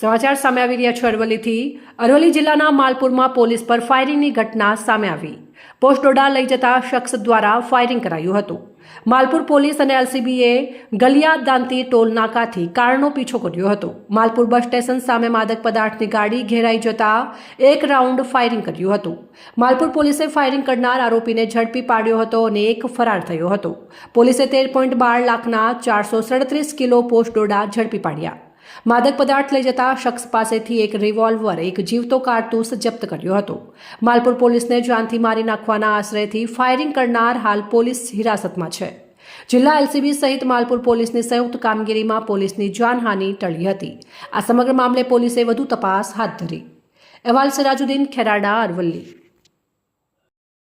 સમાચાર સામે આવી રહ્યા છે અરવલ્લીથી. અરવલ્લી જિલ્લાના માલપુરમાં પોલીસ પર ફાયરિંગની ઘટના સામે આવી. પોસ્ટ ડોડા લઈ જતા શખ્સ દ્વારા ફાયરિંગ કરાયું હતું. માલપુર પોલીસ અને એલસીબીએ ગલિયા દાંતી ટોલ નાકાથી કારનો પીછો કર્યો હતો. માલપુર બસ સ્ટેશન સામે માદક પદાર્થની ગાડી ઘેરાઈ જતા એક રાઉન્ડ ફાયરિંગ કર્યું હતું. માલપુર પોલીસે ફાયરિંગ કરનાર આરોપીને ઝડપી પાડ્યો હતો અને એક ફરાર થયો હતો. પોલીસે તેર પોઈન્ટ બાર લાખના ચારસો સડત્રીસ કિલો પોસ્ટ ડોડા ઝડપી પાડ્યા. માદક પદાર્થ લઈ જતા શખ્સ પાસેથી એક રિવોલ્વર, એક જીવતો કારતૂસ જપ્ત કર્યો હતો. માલપુર પોલીસને જાનથી મારી નાખવાના આશ્રયથી ફાયરિંગ કરનાર હાલ પોલીસ હિરાસતમાં છે. જિલ્લા એલસીબી સહિત માલપુર પોલીસની સંયુક્ત કામગીરીમાં પોલીસની જાનહાનિ ટળી હતી. આ સમગ્ર મામલે પોલીસે વધુ તપાસ હાથ ધરી. અહેવાલ સિરાજુદ્દીન ખેરાડા, અરવલ્લી.